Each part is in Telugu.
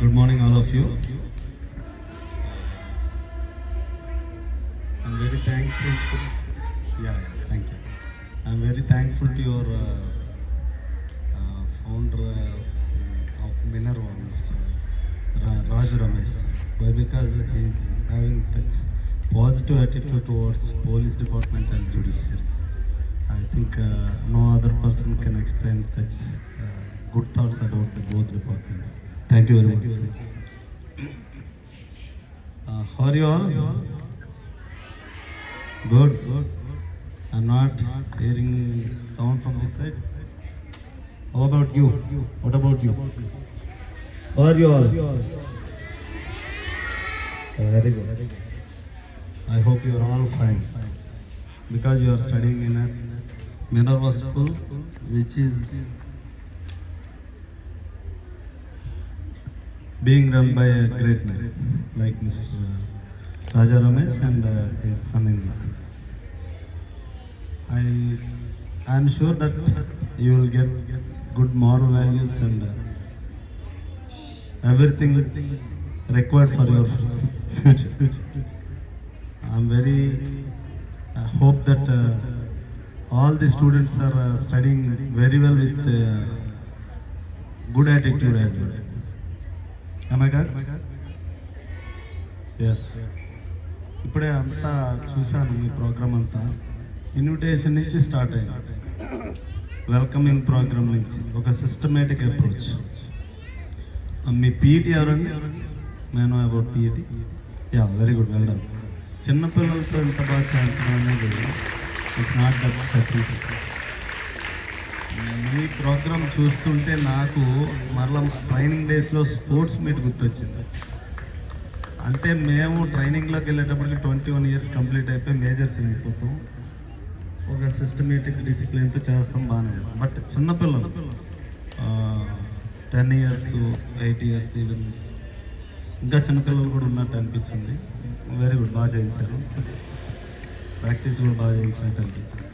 Good morning, all of you. I'm very thankful. To, yeah, yeah, thank you. I'm very thankful to your uh, uh, founder uh, of Minerva, Mr. Ra- Raj Ramesh. Why? Because he's having such positive attitude towards police department and judiciary. I think uh, no other person can explain such uh, good thoughts about the both departments. Thank you very much. Uh, how are you all? Good. I'm not hearing sound from this side. How about you? What about you? How are you all? Very good. I hope you are all fine because you are studying in a Minerva school, which is being run by a great man like Mr. Raja Ramesh and uh, his son-in-law. I am sure that you will get good moral values and uh, everything required for your future. I am very I hope that uh, all the students are uh, studying very well with uh, good attitude as well. అమ్మాయి I ఎస్ ఇప్పుడే అంతా చూశాను మీ ప్రోగ్రామ్ అంతా. ఇన్విటేషన్ నుంచి స్టార్ట్ అయింది. వెల్కమింగ్ ప్రోగ్రామ్ నుంచి. ఒక సిస్టమేటిక్ అప్రోచ్ మీ పీఈటీ ఎవరండి? నేను about PET yeah very good well done చిన్నపిల్లలతో ఎంత బాగా చేయించడం అనేది ఇట్స్ నాట్ దట్ సచ్ మీ ప్రోగ్రామ్ చూస్తుంటే నాకు మరలా ట్రైనింగ్ డేస్లో స్పోర్ట్స్ మీట్ గుర్తొచ్చింది. అంటే మేము ట్రైనింగ్లోకి వెళ్ళేటప్పటికి ట్వంటీ వన్ ఇయర్స్ కంప్లీట్ అయిపోయి మేజర్స్ అయిపోతాం. ఒక సిస్టమేటిక్ డిసిప్లిన్తో చేస్తాం బాగానే బట్ చిన్నపిల్లలు ten years eight years even ఇంకా చిన్నపిల్లలు కూడా ఉన్నట్టు అనిపించింది. వెరీ గుడ్ బాగా చేయించారు. ప్రాక్టీస్ కూడా బాగా చేయించినట్టు అనిపించింది.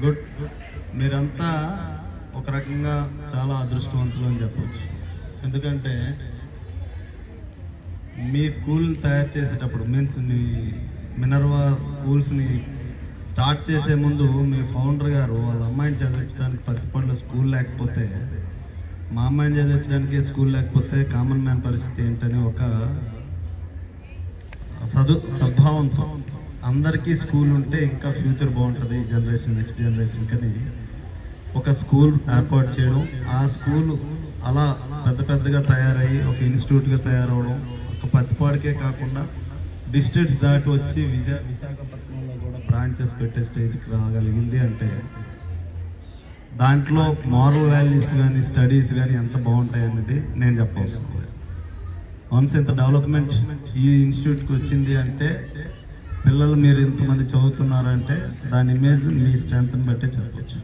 గుడ్. మీరంతా ఒక రకంగా చాలా అదృష్టవంతులు అని చెప్పవచ్చు ఎందుకంటే మీ స్కూల్ని తయారు చేసేటప్పుడు మీన్స్ మీ మినర్వా స్కూల్స్ని స్టార్ట్ చేసే ముందు మీ ఫౌండర్ గారు వాళ్ళ అమ్మాయిని చదివించడానికి ప్రతిపడిలో స్కూల్ లేకపోతే మా అమ్మాయిని చదివించడానికి స్కూల్ లేకపోతే కామన్ మ్యాన్ పరిస్థితి ఏంటని ఒక సదు సద్భావంతో అందరికీ స్కూల్ ఉంటే ఇంకా ఫ్యూచర్ బాగుంటుంది ఈ జనరేషన్ నెక్స్ట్ జనరేషన్ కానీ ఒక స్కూల్ ఏర్పాటు చేయడం. ఆ స్కూల్ అలా పెద్ద పెద్దగా తయారయ్యి ఒక ఇన్స్టిట్యూట్గా తయారవడం ఒక పత్తిపాడికే కాకుండా డిస్ట్రిక్ట్స్ దాటి వచ్చి విశా విశాఖపట్నంలో కూడా బ్రాంచెస్ పెట్టే స్టేజ్కి రాగలిగింది అంటే దాంట్లో మారల్ వాల్యూస్ కానీ స్టడీస్ కానీ ఎంత బాగుంటాయి అనేది నేను చెప్పవలసింది. వన్స్ ఇంత డెవలప్మెంట్ ఈ ఇన్స్టిట్యూట్కి వచ్చింది అంటే పిల్లలు మీరు ఇంతమంది చదువుతున్నారంటే దాని ఇమేజ్ మీ స్ట్రెంగ్త్ని బట్టే చెప్పచ్చు.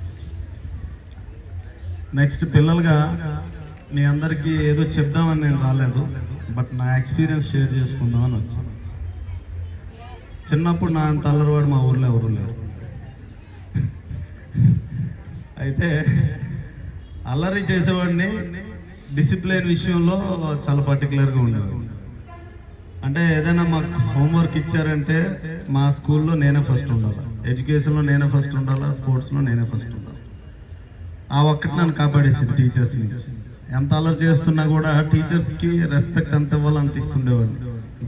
నెక్స్ట్ పిల్లలుగా మీ అందరికీ ఏదో చెప్దామని నేను రాలేదు బట్ నా ఎక్స్పీరియన్స్ షేర్ చేసుకుందామని వచ్చాను చిన్నప్పుడు నా అంత అల్లరివాడు మా ఊర్లో ఎవరు లేరు. అయితే అల్లరి చేసేవాడిని డిసిప్లిన్ విషయంలో చాలా పర్టికులర్గా ఉండేవాడు. అంటే ఏదైనా మాకు హోంవర్క్ ఇచ్చారంటే మా స్కూల్లో నేనే ఫస్ట్ ఉండాలి? ఎడ్యుకేషన్లో నేనే ఫస్ట్ ఉండాలా? స్పోర్ట్స్లో నేనే ఫస్ట్ ఉండాలి? ఆ ఒక్కటి నన్ను కాపాడేసింది టీచర్స్ నుంచి ఎంత అలర్ చేస్తున్నా కూడా టీచర్స్కి రెస్పెక్ట్ ఎంత ఇవ్వాలో అంత ఇస్తుండేవాడిని.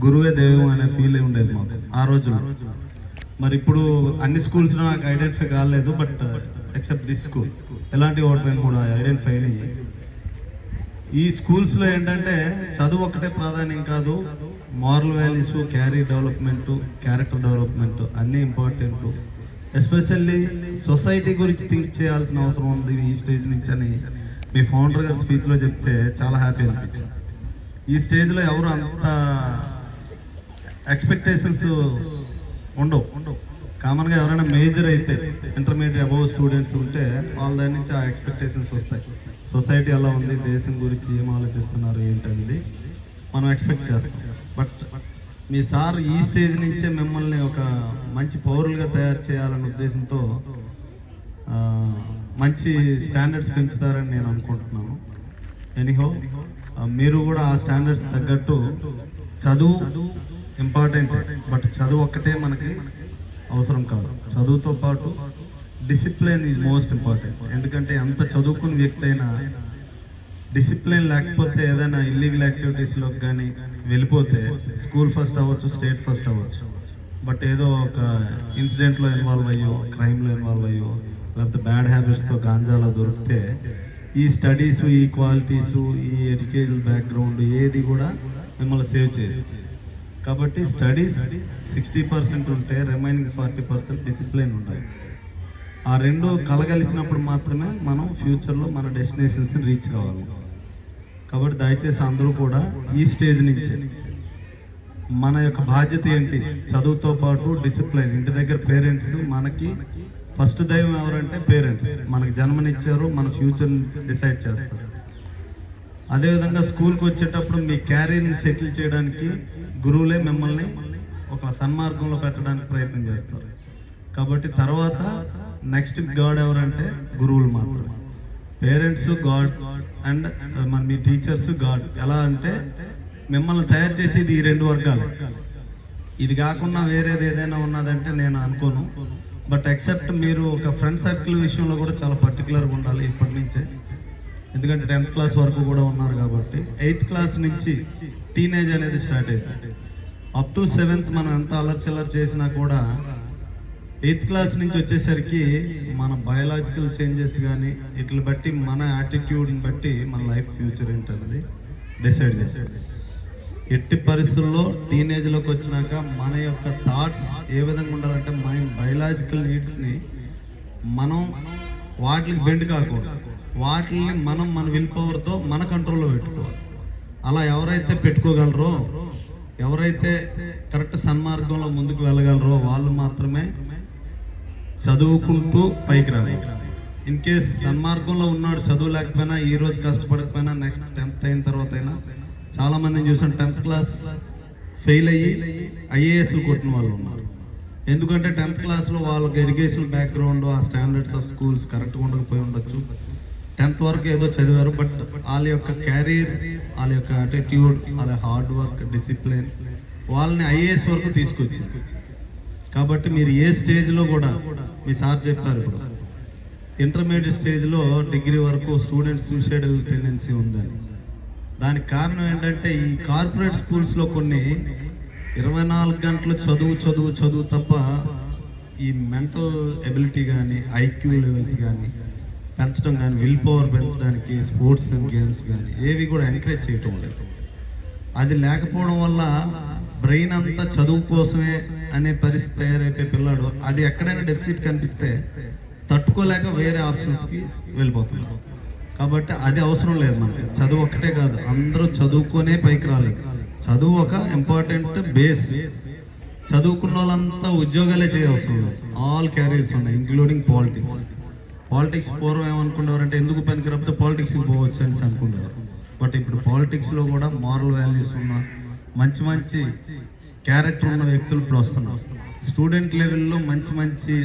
గురువే దైవం అనే ఫీల్ ఉండేది మాకు ఆ రోజుల్లో. మరి ఇప్పుడు అన్ని స్కూల్స్లో నాకు ఐడెంటిఫై కాలేదు బట్ ఎక్సెప్ట్ దిస్ స్కూల్ ఎలాంటి ఓటర్ కూడా ఐడెంటిఫై అయ్యి ఈ స్కూల్స్లో ఏంటంటే చదువు ఒకటే ప్రాధాన్యం కాదు moral values career development character development అన్నీ ఇంపార్టెంట్. ఎస్పెషల్లీ సొసైటీ గురించి థింక్ చేయాల్సిన అవసరం ఉంది ఈ స్టేజ్ నుంచి అని మీ ఫౌండర్ గారు స్పీచ్లో చెప్తే చాలా హ్యాపీ అనిపించింది ఈ స్టేజ్లో ఎవరు అంత ఎక్స్పెక్టేషన్స్ ఉండవు ఉండవు. కామన్గా ఎవరైనా మేజర్ అయితే ఇంటర్మీడియట్ అబౌవ్ స్టూడెంట్స్ ఉంటే వాళ్ళ దగ్గర నుంచి ఆ ఎక్స్పెక్టేషన్స్ వస్తాయి. సొసైటీ ఎలా ఉంది దేశం గురించి ఏం ఆలోచిస్తున్నారు ఏంటనేది మనం ఎక్స్పెక్ట్ చేస్తాం. బట్ మీ సార్ ఈ స్టేజ్ నుంచే మిమ్మల్ని ఒక మంచి పౌరులుగా తయారు చేయాలనే ఉద్దేశంతో మంచి స్టాండర్డ్స్ పెంచుతారని నేను అనుకుంటున్నాను. ఎనీహో మీరు కూడా ఆ స్టాండర్డ్స్ తగ్గట్టు చదువు ఇంపార్టెంట్ బట్ చదువు ఒక్కటే మనకి అవసరం కాదు. చదువుతో పాటు డిసిప్లిన్ ఈజ్ మోస్ట్ ఇంపార్టెంట్ ఎందుకంటే ఎంత చదువుకున్న వ్యక్తి అయినా డిసిప్లిన్ లేకపోతే ఏదైనా ఇల్లీగల్ యాక్టివిటీస్లోకి కానీ వెళ్ళిపోతే స్కూల్ ఫస్ట్ అవ్వచ్చు స్టేట్ ఫస్ట్ అవ్వచ్చు. బట్ ఏదో ఒక ఇన్సిడెంట్లో ఇన్వాల్వ్ అయ్యో క్రైమ్లో ఇన్వాల్వ్ అయ్యో లేకపోతే బ్యాడ్ హ్యాబిట్స్తో గాంజాలో దొరికితే ఈ స్టడీస్ ఈ క్వాలిటీస్ ఈ ఎడ్యుకేషన్ బ్యాక్గ్రౌండ్ ఏది కూడా మిమ్మల్ని సేవ్ చేయదు. కాబట్టి స్టడీస్ సిక్స్టీ పర్సెంట్ ఉంటే రిమైనింగ్ ఫార్టీ పర్సెంట్ డిసిప్లిన్ ఉండాలి. ఆ రెండు కలగలిసినప్పుడు మాత్రమే మనం ఫ్యూచర్లో మన డెస్టినేషన్స్ని రీచ్ కావాలి. కాబట్టి దయచేసి అందరూ కూడా ఈ స్టేజ్ నుంచి మన యొక్క బాధ్యత ఏంటి? చదువుతో పాటు డిసిప్లిన్. ఇంటి దగ్గర పేరెంట్స్ మనకి ఫస్ట్ దైవం ఎవరంటే పేరెంట్స్. మనకి జన్మనిచ్చారు మన ఫ్యూచర్ని డిసైడ్ చేస్తారు. అదేవిధంగా స్కూల్కి వచ్చేటప్పుడు మీ క్యారీర్ని సెటిల్ చేయడానికి గురువులే మిమ్మల్ని ఒక సన్మార్గంలో పెట్టడానికి ప్రయత్నం చేస్తారు. కాబట్టి తర్వాత నెక్స్ట్ గాడ్ ఎవరంటే గురువులు మాత్రమే. పేరెంట్స్ గాడ్ అండ్ మన మీ టీచర్స్ గాడ్. ఎలా అంటే మిమ్మల్ని తయారు చేసేది ఈ రెండు వర్గాలు. ఇది కాకుండా వేరేది ఏదైనా ఉన్నదంటే నేను అనుకోను. బట్ ఎక్సెప్ట్ మీరు ఒక ఫ్రెండ్ సర్కిల్ విషయంలో కూడా చాలా పర్టికులర్గా ఉండాలి ఇప్పటి నుంచే. ఎందుకంటే టెన్త్ క్లాస్ వరకు కూడా ఉన్నారు కాబట్టి. ఎయిత్ క్లాస్ నుంచి టీనేజ్ అనేది స్టార్ట్ అయింది. అప్ టు సెవెంత్ మనం ఎంత అలర్చిల్లర్ చేసినా కూడా ఎయిత్ క్లాస్ నుంచి వచ్చేసరికి మన బయలాజికల్ చేంజెస్ కానీ ఇట్లా బట్టి మన యాటిట్యూడ్ని బట్టి మన లైఫ్ ఫ్యూచర్ ఏంటన్నది డిసైడ్ చేస్తుంది. ఎట్టి పరిస్థితుల్లో టీనేజ్లోకి వచ్చినాక మన యొక్క థాట్స్ ఏ విధంగా ఉండాలంటే మైండ్ బయలాజికల్ నీడ్స్ని మనం వాటికి బెండ్ కాకూడదు. వాటిని మనం మన విల్ పవర్తో మన కంట్రోల్లో పెట్టుకోవాలి. అలా ఎవరైతే పెట్టుకోగలరో ఎవరైతే కరెక్ట్ సన్మార్గంలో ముందుకు వెళ్ళగలరో వాళ్ళు మాత్రమే చదువుకుంటూ పైకి రావాలి. ఇన్ కేస్ సన్మార్గంలో ఉన్నాడు చదువు లేకపోయినా ఈ రోజు కష్టపడకపోయినా నెక్స్ట్ టెన్త్ అయిన తర్వాత అయినా చాలా మందిని చూసాను టెన్త్ క్లాస్ ఫెయిల్ అయ్యి ఐఏఎస్లు కొట్టిన వాళ్ళు ఉన్నారు. ఎందుకంటే టెన్త్ క్లాస్లో వాళ్ళకి ఎడ్యుకేషన్ బ్యాక్గ్రౌండ్ ఆ స్టాండర్డ్స్ ఆఫ్ స్కూల్స్ కరెక్ట్గా ఉండకపోయి ఉండొచ్చు. టెన్త్ వరకు ఏదో చదివారు బట్ వాళ్ళ యొక్క క్యారియర్ వాళ్ళ యొక్క అటిట్యూడ్ వాళ్ళ హార్డ్ వర్క్ డిసిప్లిన్ వాళ్ళని ఐఏఎస్ వరకు తీసుకొచ్చింది. కాబట్టి మీరు ఏ స్టేజ్లో కూడా మీ సార్ చెప్పారు ఇప్పుడు. ఇంటర్మీడియట్ స్టేజ్లో డిగ్రీ వరకు స్టూడెంట్స్ సూసైడల్ టెండెన్సీ ఉందని. దానికి కారణం ఏంటంటే ఈ కార్పొరేట్ స్కూల్స్లో కొన్ని ఇరవై నాలుగు గంటలు చదువు చదువు చదువు తప్ప ఈ మెంటల్ ఎబిలిటీ కానీ ఐక్యూ లెవెల్స్ కానీ పెంచడం కానీ విల్ పవర్ పెంచడానికి స్పోర్ట్స్ అండ్ గేమ్స్ కానీ ఏవి కూడా ఎంకరేజ్ చేయటం లేదు. అది లేకపోవడం వల్ల బ్రెయిన్ అంతా చదువు కోసమే అనే పరిస్థితి తయారైతే పిల్లాడు అది ఎక్కడైనా డెఫిసిట్ కనిపిస్తే తట్టుకోలేక వేరే ఆప్షన్స్కి వెళ్ళిపోతున్నారు కాబట్టి అది అవసరం లేదు మనకి. చదువు ఒక్కటే కాదు అందరూ చదువుకునే పైకి రాలేదు చదువు ఒక ఇంపార్టెంట్ బేస్ చదువుకున్న వాళ్ళంతా ఉద్యోగాలే చేయవసరం లేదు. ఆల్ క్యారియర్స్ ఉన్నాయి ఇంక్లూడింగ్ పాలిటిక్స్ పాలిటిక్స్ పూర్వం ఏమనుకునేవారంటే ఎందుకు పనికిరప్పితే పాలిటిక్స్కి పోవచ్చు అని అనుకునేవారు. బట్ ఇప్పుడు పాలిటిక్స్లో కూడా మారల్ వాల్యూస్ ఉన్న మంచి మంచి క్యారెక్టర్ ఉన్న వ్యక్తులు ఇప్పుడు వస్తున్నారు. స్టూడెంట్ లెవెల్లో మంచి మంచి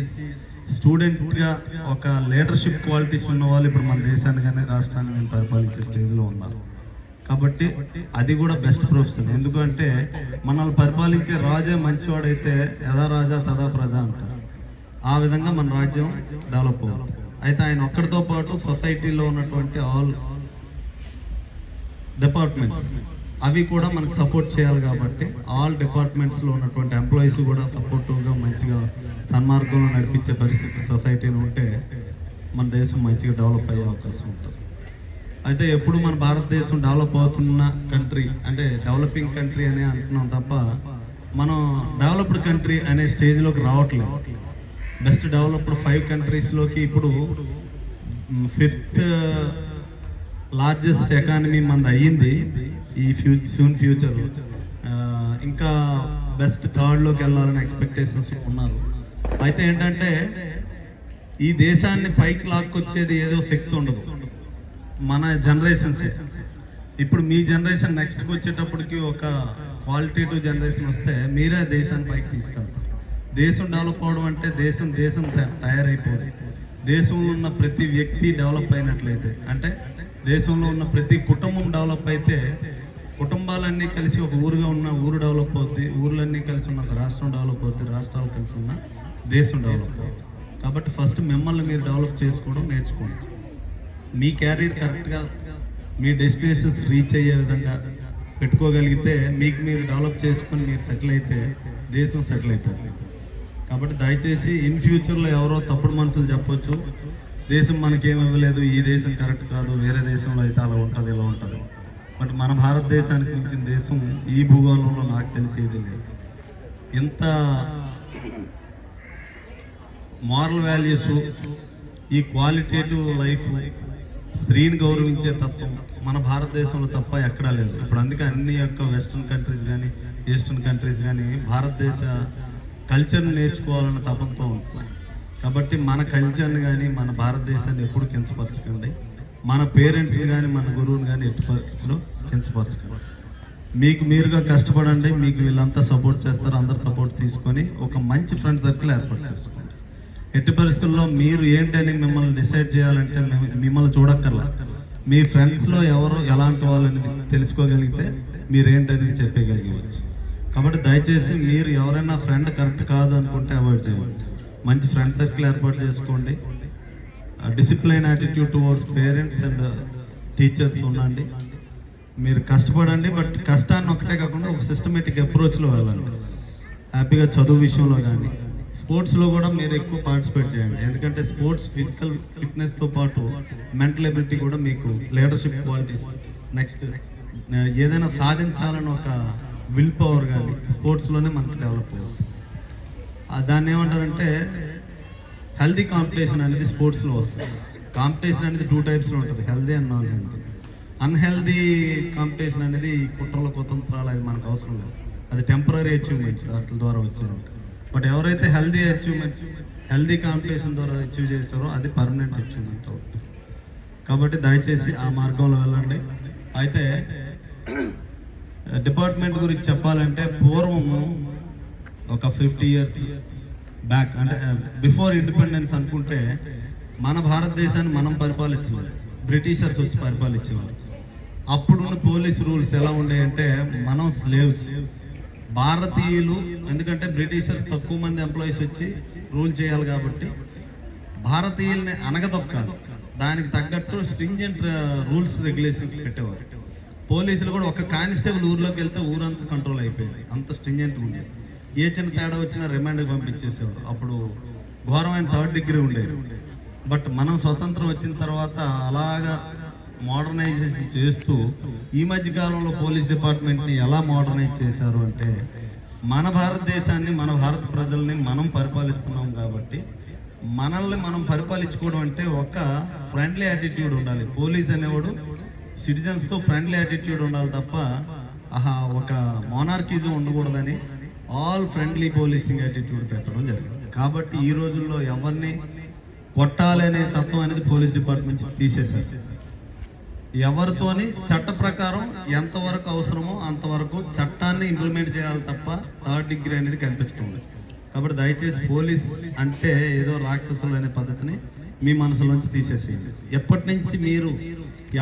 స్టూడెంట్గా ఒక లీడర్షిప్ క్వాలిటీస్ ఉన్న వాళ్ళు ఇప్పుడు మన దేశాన్ని కానీ రాష్ట్రాన్ని కానీ పరిపాలించే స్టేజ్లో ఉన్నారు. కాబట్టి అది కూడా బెస్ట్ ప్రొఫెషన్ ఎందుకంటే మనల్ని పరిపాలించే రాజే మంచివాడైతే యథా రాజా తదా ప్రజ అంటారు. ఆ విధంగా మన రాజ్యం డెవలప్ అవుతుంది. అయితే ఆయన ఒక్కడితో పాటు సొసైటీలో ఉన్నటువంటి ఆల్ డిపార్ట్మెంట్స్ అవి కూడా మనకు సపోర్ట్ చేయాలి కాబట్టి ఆల్ డిపార్ట్మెంట్స్లో ఉన్నటువంటి ఎంప్లాయీస్ కూడా సపోర్టివ్గా మంచిగా సన్మార్గంలో నడిపించే పరిస్థితి సొసైటీని ఉంటే మన దేశం మంచిగా డెవలప్ అయ్యే అవకాశం ఉంటుంది. అయితే ఎప్పుడు మన భారతదేశం డెవలప్ అవుతున్న కంట్రీ అంటే డెవలపింగ్ కంట్రీ అనే అంటున్నాం తప్ప మనం డెవలప్డ్ కంట్రీ అనే స్టేజ్లోకి రావట్లేదు. బెస్ట్ డెవలప్డ్ ఫైవ్ కంట్రీస్లోకి ఇప్పుడు ఫిఫ్త్ లార్జెస్ట్ ఎకానమీ మనది అయ్యింది. ఈ ఫ్యూ సూన్ ఫ్యూచర్ ఇంకా బెస్ట్ థర్డ్లోకి వెళ్ళాలని ఎక్స్పెక్టేషన్స్ ఉన్నారు. అయితే ఏంటంటే ఈ దేశాన్ని పైకి లాక్కొచ్చేది ఏదో శక్తి ఉండదు. మన జనరేషన్స్ ఇప్పుడు మీ జనరేషన్ నెక్స్ట్కి వచ్చేటప్పటికి ఒక క్వాలిటేటివ్ జనరేషన్ వస్తే మీరే దేశాన్ని పైకి తీసుకెళ్తారు. దేశం డెవలప్ అవడం అంటే దేశం దేశం తయారైపోదు. దేశంలో ఉన్న ప్రతి వ్యక్తి డెవలప్ అయినట్లయితే అంటే దేశంలో ఉన్న ప్రతి కుటుంబం డెవలప్ అయితే కుటుంబాలన్నీ కలిసి ఒక ఊరుగా ఉన్న ఊరు డెవలప్ అవుద్ది ఊర్లన్నీ కలిసి ఉన్న ఒక రాష్ట్రం డెవలప్ అవుతుంది రాష్ట్రాలు కలిసి ఉన్న దేశం డెవలప్ అవుతుంది కాబట్టి ఫస్ట్ మిమ్మల్ని మీరు డెవలప్ చేసుకోవడం నేర్చుకోండి. మీ క్యారీర్ కరెక్ట్గా మీ డెస్టినేషన్స్ రీచ్ అయ్యే విధంగా పెట్టుకోగలిగితే మీకు మీరు డెవలప్ చేసుకొని మీరు సెటిల్ అయితే దేశం సెటిల్ అయిపోతుంది కాబట్టి దయచేసి ఇన్ ఫ్యూచర్లో ఎవరో తప్పుడు మనుషులు చెప్పొచ్చు దేశం మనకేమి ఇవ్వలేదు ఈ దేశం కరెక్ట్ కాదు వేరే దేశంలో అయితే అలా ఉంటుంది ఇలా ఉంటుంది. బట్ మన భారతదేశానికి మించిన దేశం ఈ భూగోళంలో నాకు తెలిసేది లేదు. ఇంత మారల్ వాల్యూస్ ఈ క్వాలిటేటివ్ లైఫ్ స్త్రీని గౌరవించే తత్వం మన భారతదేశంలో తప్ప ఎక్కడా లేదు. ఇప్పుడు అందుకే అన్ని యొక్క వెస్ట్రన్ కంట్రీస్ కానీ ఈస్టర్న్ కంట్రీస్ కానీ భారతదేశ కల్చర్ని నేర్చుకోవాలన్న తపంతో ఉంటుంది కాబట్టి మన కల్చర్ని కానీ మన భారతదేశాన్ని ఎప్పుడు కించపరచకండి. మన పేరెంట్స్ని కానీ మన గురువుని కానీ ఎట్టి కించపరచకండి మీకు మీరుగా కష్టపడండి మీకు వీళ్ళంతా సపోర్ట్ చేస్తారు అందరు సపోర్ట్ తీసుకొని ఒక మంచి ఫ్రెండ్ సర్కిల్ ఏర్పాటు చేసుకోండి. ఎట్టి పరిస్థితుల్లో మీరు ఏంటని మిమ్మల్ని డిసైడ్ చేయాలంటే మిమ్మల్ని చూడక్కర్లా. మీ ఫ్రెండ్స్లో ఎవరు ఎలాంటి వాళ్ళని తెలుసుకోగలిగితే మీరేంటని చెప్పగలిగవచ్చు కాబట్టి దయచేసి మీరు ఎవరైనా ఫ్రెండ్ కరెక్ట్ కాదు అనుకుంటే అవాయిడ్ చేయండి. మంచి ఫ్రెండ్ సర్కిల్ ఏర్పాటు చేసుకోండి. Discipline attitude towards parents and teachers ఉండండి. మీరు కష్టపడండి బట్ కష్టాన్ని ఒకటే కాకుండా ఒక సిస్టమేటిక్ అప్రోచ్లో వెళ్ళాలి హ్యాపీగా చదువు విషయంలో కానీ స్పోర్ట్స్లో కూడా మీరు ఎక్కువ పార్టిసిపేట్ చేయండి. ఎందుకంటే స్పోర్ట్స్ ఫిజికల్ ఫిట్నెస్తో పాటు మెంటల్ ఎబిలిటీ కూడా మీకు లీడర్షిప్ క్వాలిటీస్ నెక్స్ట్ ఏదైనా సాధించాలని ఒక విల్ పవర్ కానీ స్పోర్ట్స్లోనే మనకు డెవలప్ అవుతుంది. దాన్ని ఏమంటారంటే హెల్దీ కాంపిటీషన్ అనేది స్పోర్ట్స్లో వస్తుంది. కాంపిటీషన్ అనేది టూ టైప్స్లో ఉంటుంది healthy and non healthy unhealthy competition అనేది ఈ కుట్రల కుతంత్రాలు అది మనకు అవసరం లేదు. అది టెంపరీ అచీవ్మెంట్స్ వాటి ద్వారా వచ్చేది బట్ ఎవరైతే హెల్దీ అచీవ్మెంట్స్ హెల్దీ కాంపిటీషన్ ద్వారా అచీవ్ చేస్తారో అది పర్మనెంట్ అచీవ్మెంట్ అవుతుంది కాబట్టి దయచేసి ఆ మార్గంలో వెళ్ళండి. అయితే డిపార్ట్మెంట్ గురించి చెప్పాలంటే పూర్వము ఒక ఫిఫ్టీ ఇయర్స్ బ్యాక్ అంటే బిఫోర్ ఇండిపెండెన్స్ అనుకుంటే మన భారతదేశాన్ని మనం పరిపాలించాలి బ్రిటిషర్స్ వచ్చి పరిపాలించేవారు. అప్పుడున్న పోలీస్ రూల్స్ ఎలా ఉండేయంటే మనం స్లేవ్స్ భారతీయులు ఎందుకంటే బ్రిటిషర్స్ తక్కువ మంది ఎంప్లాయీస్ వచ్చి రూల్ చేయాలి కాబట్టి భారతీయుల్ని అనగదొక్కాలి. దానికి తగ్గట్టు స్ట్రింజెంట్ రూల్స్ రెగ్యులేషన్స్ పెట్టేవారు. పోలీసులు కూడా ఒక కానిస్టేబుల్ ఊర్లోకి వెళ్తే ఊరంతా కంట్రోల్ అయిపోయింది. అంత స్ట్రింజెంట్ ఉండేది. ఏ చిన్న తేడా వచ్చినా రిమాండ్కి పంపించేసేవారు. అప్పుడు ఘోరమైన థర్డ్ డిగ్రీ ఉండేది. బట్ మనం స్వతంత్రం వచ్చిన తర్వాత అలాగా మోడర్నైజేషన్ చేస్తూ ఈ మధ్య కాలంలో పోలీస్ డిపార్ట్మెంట్ని ఎలా మోడర్నైజ్ చేశారు అంటే మన భారతదేశాన్ని మన భారత ప్రజల్ని మనం పరిపాలిస్తున్నాం కాబట్టి మనల్ని మనం పరిపాలించుకోవడం అంటే ఒక ఫ్రెండ్లీ యాటిట్యూడ్ ఉండాలి. పోలీస్ అనేవాడు సిటిజన్స్తో ఫ్రెండ్లీ యాటిట్యూడ్ ఉండాలి తప్ప ఆహా ఒక మోనార్కిజం ఉండకూడదని ఆల్ ఫ్రెండ్లీ పోలీసింగ్ యాటిట్యూడ్ పెట్టడం జరిగింది. కాబట్టి ఈ రోజుల్లో ఎవరిని కొట్టాలి అనే తత్వం అనేది పోలీస్ డిపార్ట్మెంట్ నుంచి తీసేశారు. ఎవరితోని చట్ట ప్రకారం ఎంతవరకు అవసరమో అంతవరకు చట్టాన్ని ఇంప్లిమెంట్ చేయాలి తప్ప థర్డ్ డిగ్రీ అనేది కనిపించడం లేదు. కాబట్టి దయచేసి పోలీస్ అంటే ఏదో రాక్షసులు అనే పద్ధతిని మీ మనసులోంచి తీసేసేయండి. ఎప్పటి నుంచి మీరు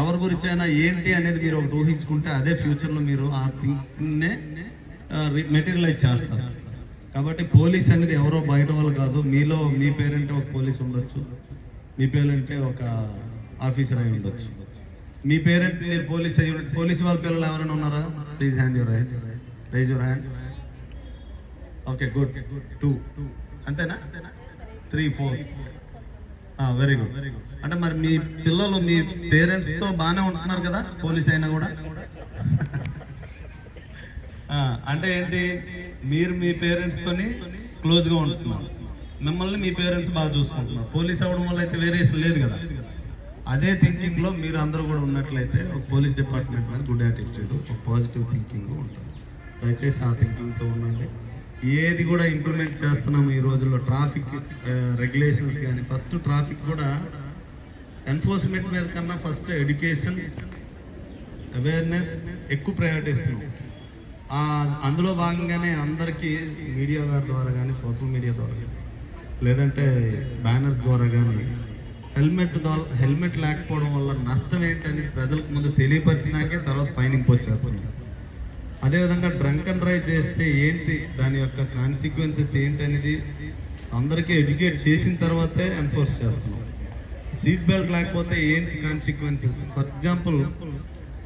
ఎవరి గురించి అయినా ఏంటి అనేది మీరు ఒకటి ఊహించుకుంటే అదే ఫ్యూచర్లో మీరు ఆ థింక్నే మెటీరియలైజ్ చేస్తారు. కాబట్టి పోలీస్ అనేది ఎవరో బయట వాళ్ళు కాదు. మీలో మీ పేరెంట్ ఒక పోలీస్ ఉండొచ్చు. మీ పేరెంటే ఒక ఆఫీసర్ అయి ఉండొచ్చు. మీ పేరెంట్ మీరు పోలీస్ అయ్యి పోలీస్ వాళ్ళ పిల్లలు ఎవరైనా ఉన్నారా? Please hand your rice raise your hands okay good two అంతేనా? Three four very good very good అంటే మరి మీ పిల్లలు మీ పేరెంట్స్తో బాగానే ఉంటున్నారు కదా పోలీస్ అయినా కూడా? అంటే ఏంటి? మీరు మీ పేరెంట్స్తోని క్లోజ్గా ఉంటున్నారు. మిమ్మల్ని మీ పేరెంట్స్ బాగా చూసుకుంటున్నారు. పోలీస్ అవ్వడం వల్ల అయితే వేరియేషన్ లేదు కదా. అదే థింకింగ్లో మీరు అందరూ కూడా ఉన్నట్లయితే ఒక పోలీస్ డిపార్ట్మెంట్ మీద గుడ్ యాటిట్యూడ్ ఒక పాజిటివ్ థింకింగ్ ఉంటుంది దయచేసి ఆ థింకింగ్తో ఉండండి. ఏది కూడా ఇంప్లిమెంట్ చేస్తున్నాము ఈ రోజుల్లో ట్రాఫిక్ రెగ్యులేషన్స్ కానీ ఫస్ట్ ట్రాఫిక్ కూడా ఎన్ఫోర్స్మెంట్ మీద కన్నా ఫస్ట్ ఎడ్యుకేషన్ అవేర్నెస్ ఎక్కువ ప్రయారిటీ ఇస్తున్నాం. అందులో భాగంగానే అందరికీ మీడియా గారి ద్వారా కానీ సోషల్ మీడియా ద్వారా కానీ లేదంటే బ్యానర్స్ ద్వారా కానీ హెల్మెట్ ద్వారా హెల్మెట్ లేకపోవడం వల్ల నష్టం ఏంటనేది ప్రజలకు ముందు తెలియపరిచినాకే తర్వాత ఫైన్ ఇంపోజ్ చేస్తున్నారు అదేవిధంగా డ్రంక్ అండ్ డ్రైవ్ చేస్తే ఏంటి దాని యొక్క కాన్సిక్వెన్సెస్ ఏంటి అనేది అందరికీ ఎడ్యుకేట్ చేసిన తర్వాతే ఎన్ఫోర్స్ చేస్తున్నాం. సీట్ బెల్ట్ లేకపోతే ఏంటి కాన్సిక్వెన్సెస్? ఫర్ ఎగ్జాంపుల్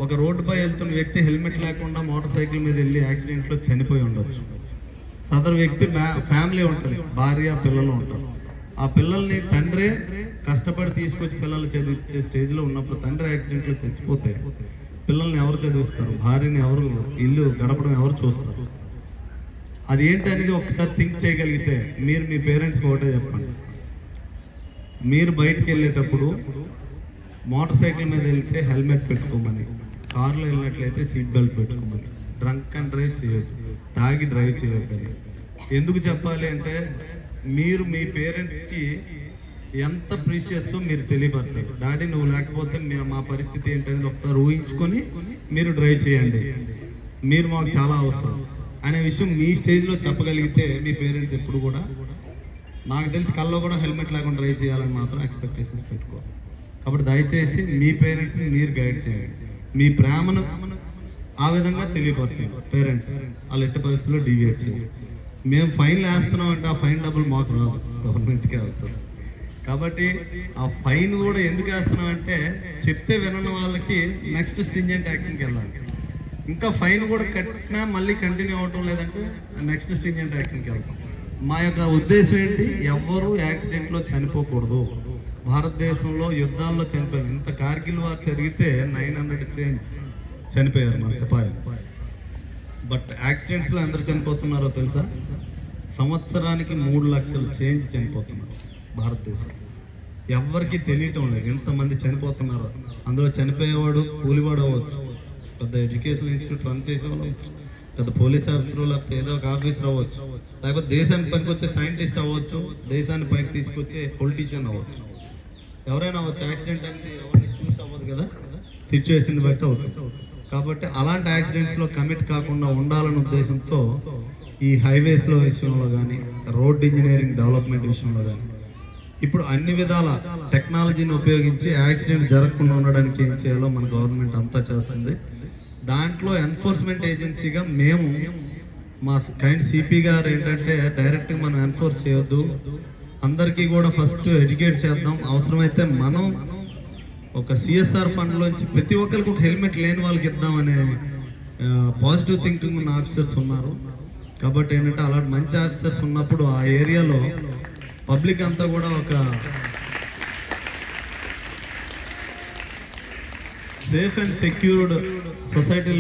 ఒక రోడ్డుపై వెళ్తున్న వ్యక్తి హెల్మెట్ లేకుండా మోటార్ సైకిల్ మీద వెళ్ళి యాక్సిడెంట్లో చనిపోయి ఉండొచ్చు. సదరు వ్యక్తి ఫ్యామిలీ ఉంటుంది. భార్య పిల్లలు ఉంటారు. ఆ పిల్లల్ని తండ్రే కష్టపడి తీసుకొచ్చి పిల్లలు చదివించే స్టేజ్లో ఉన్నప్పుడు తండ్రి యాక్సిడెంట్లో చచ్చిపోతే పిల్లల్ని ఎవరు చదివిస్తారు? భార్యని ఎవరు ఇల్లు గడపడం ఎవరు చూస్తారు? అది ఏంటి అనేది ఒకసారి థింక్ చేయగలిగితే మీరు మీ పేరెంట్స్కి ఒకటే చెప్పండి. మీరు బయటికి వెళ్ళేటప్పుడు మోటార్ సైకిల్ మీద వెళ్తే హెల్మెట్ పెట్టుకోమని. కారులో వెళ్ళినట్లయితే సీట్ బెల్ట్ పెట్టుకోమని. డ్రంక్ అండ్ డ్రైవ్ చేయొద్దు. తాగి డ్రైవ్ చేయొద్దని. ఎందుకు చెప్పాలి అంటే మీరు మీ పేరెంట్స్కి ఎంత ప్రీషియస్ మీరు తెలియపరచాలి. డాడీ నువ్వు లేకపోతే మా పరిస్థితి ఏంటనేది ఒకసారి ఊహించుకొని మీరు డ్రైవ్ చేయండి. మీరు మాకు చాలా అవసరం. అనే విషయం మీ స్టేజ్లో చెప్పగలిగితే మీ పేరెంట్స్ ఎప్పుడు కూడా నాకు తెలిసి కల్లో కూడా హెల్మెట్ లేకుండా డ్రైవ్ చేయాలని మాత్రం ఎక్స్పెక్టేషన్స్ పెట్టుకోవాలి కాబట్టి దయచేసి మీ పేరెంట్స్ని మీరు గైడ్ చేయండి. మీ ప్రేమను ఆ విధంగా తెలియపరచండి. పేరెంట్స్ వాళ్ళు ఎట్టి పరిస్థితుల్లో డీవియేట్ చేయండి. మేము ఫైన్ వేస్తున్నాం అంటే ఆ ఫైన్ డబ్బులు మాకు రాదు గవర్నమెంట్కే వెళ్తుంది కాబట్టి ఆ ఫైన్ కూడా ఎందుకు వేస్తున్నాం అంటే చెప్తే వినని వాళ్ళకి నెక్స్ట్ స్టింజెంట్ యాక్షన్కి వెళ్ళాలి. ఇంకా ఫైన్ కూడా కట్టినా మళ్ళీ కంటిన్యూ అవ్వటం లేదంటే నెక్స్ట్ స్టింజెంట్ యాక్షన్కి వెళ్తాం. మా యొక్క ఉద్దేశం ఏంటి? ఎవ్వరూ యాక్సిడెంట్లో చనిపోకూడదు. భారతదేశంలో యుద్ధాల్లో చనిపోయింది. ఇంత కార్గిల్ వార్ జరిగితే నైన్ హండ్రెడ్ చేంజ్ చనిపోయారు మన సిపాయిలు. బట్ యాక్సిడెంట్స్లో ఎందరు చనిపోతున్నారో తెలుసా? సంవత్సరానికి మూడు లక్షలు చేంజ్ చనిపోతున్నారు భారతదేశం. ఎవ్వరికీ తెలియటం లేదు. ఎంతమంది చనిపోతున్నారో. అందులో చనిపోయేవాడు కూలివాడు అవ్వచ్చు. పెద్ద ఎడ్యుకేషన్ ఇన్స్టిట్యూట్ రన్ చేసేవాళ్ళు అవ్వచ్చు. పెద్ద పోలీస్ ఆఫీసర్ లేకపోతే ఏదో ఒక ఆఫీసర్ అవ్వచ్చు. లేకపోతే దేశానికి పనికొచ్చే సైంటిస్ట్ అవ్వచ్చు. దేశాన్ని పైకి తీసుకొచ్చే పొలిటీషియన్ అవ్వచ్చు. ఎవరైనా వచ్చి యాక్సిడెంట్ అనేది ఎవరిని చూసి అవ్వదు కదా? సిచ్యువేషన్ బట్టి అవుతుంది. కాబట్టి అలాంటి యాక్సిడెంట్స్లో కమిట్ కాకుండా ఉండాలనే ఉద్దేశంతో ఈ హైవేస్లో విషయంలో కానీ రోడ్ ఇంజనీరింగ్ డెవలప్మెంట్ విషయంలో కానీ ఇప్పుడు అన్ని విధాల టెక్నాలజీని ఉపయోగించి యాక్సిడెంట్ జరగకుండా ఉండడానికి ఏం చేయాలో మన గవర్నమెంట్ అంతా చేస్తుంది. దాంట్లో ఎన్ఫోర్స్మెంట్ ఏజెన్సీగా మేము మా కైండ్ సిపి గారు ఏంటంటే డైరెక్ట్గా మనం ఎన్ఫోర్స్ చేయొద్దు. అందరికీ కూడా ఫస్ట్ ఎడ్యుకేట్ చేద్దాం. అవసరమైతే మనం ఒక సిఎస్ఆర్ ఫండ్లోంచి ప్రతి ఒక్కరికి ఒక హెల్మెట్ లేని వాళ్ళకి ఇద్దామనే పాజిటివ్ థింకింగ్ ఉన్న ఆఫీసర్స్ ఉన్నారు. కాబట్టి ఏంటంటే అలాంటి మంచి ఆఫీసర్స్ ఉన్నప్పుడు ఆ ఏరియాలో పబ్లిక్ అంతా కూడా ఒక సేఫ్ అండ్ సెక్యూర్డ్ సొసైటీలో